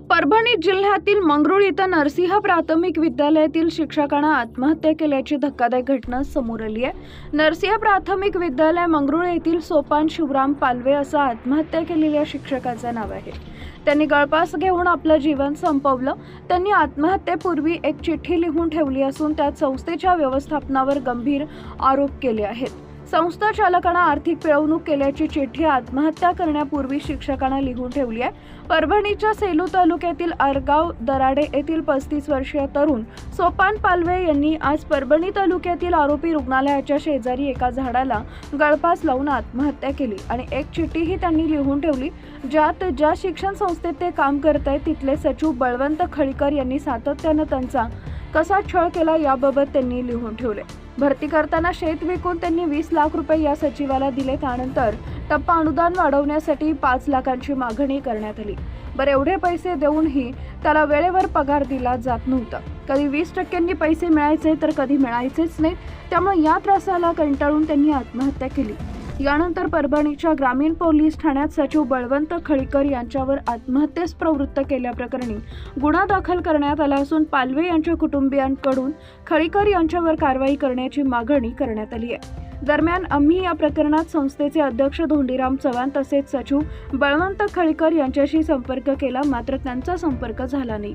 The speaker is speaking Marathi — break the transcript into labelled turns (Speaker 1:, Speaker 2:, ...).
Speaker 1: परभणी जिल्ह्यातील मंगरुळ इथं नरसिंह प्राथमिक विद्यालयातील शिक्षकानं आत्महत्या केल्याची धक्कादायक घटना समोर आली आहे. नरसिंह प्राथमिक विद्यालय मंगरुळ येथील सोपान शिवराम पालवे असं आत्महत्या केलेल्या शिक्षकाचं नाव आहे. त्यांनी गळपास घेऊन आपलं जीवन संपवलं. त्यांनी आत्महत्येपूर्वी एक चिठ्ठी लिहून ठेवली असून त्यात संस्थेच्या व्यवस्थापनावर गंभीर आरोप केले आहेत. संस्था चालकांना आर्थिक पिळवणूक केल्याची चिठ्ठी आत्महत्या करण्यापूर्वी शिक्षकांना लिहून ठेवली आहे. परभणीच्या सेलू तालुक्यातील आरगाव दराडे येथील पस्तीस वर्षीय तरुण सोपान पालवे यांनी आज परभणी तालुक्यातील आरोपी रुग्णालयाच्या शेजारी एका झाडाला गळफास लावून आत्महत्या केली आणि एक चिठ्ठीही त्यांनी लिहून ठेवली ज्यात ज्या शिक्षण संस्थेत ते काम करत आहेत तिथले सचिव बळवंत खळीकर यांनी सातत्यानं त्यांचा कसा छळ केला याबाबत त्यांनी लिहून ठेवले. भरती करताना शेत विकून त्यांनी वीस लाख रुपये या सचिवाला दिले. त्यानंतर टप्पा अनुदान वाढवण्यासाठी पाच लाखांची मागणी करण्यात आली. बरं एवढे पैसे देऊनही त्याला वेळेवर पगार दिला जात नव्हता. कधी वीस टक्क्यांनी पैसे मिळायचे तर कधी मिळायचेच नाही. त्यामुळे या त्रासाला कंटाळून त्यांनी आत्महत्या केली. यानंतर परभणीच्या ग्रामीण पोलीस ठाण्यात सचिव बळवंत खळीकर यांच्यावर आत्महत्येस प्रवृत्त केल्याप्रकरणी गुन्हा दाखल करण्यात आला असून पालवे यांच्या कुटुंबियांकडून खळीकर यांच्यावर कारवाई करण्याची मागणी करण्यात आली आहे. दरम्यान आम्ही या प्रकरणात संस्थेचे अध्यक्ष धोंडीराम चव्हाण तसेच सचिव बळवंत खळीकर यांच्याशी संपर्क केला मात्र त्यांचा संपर्क झाला नाही.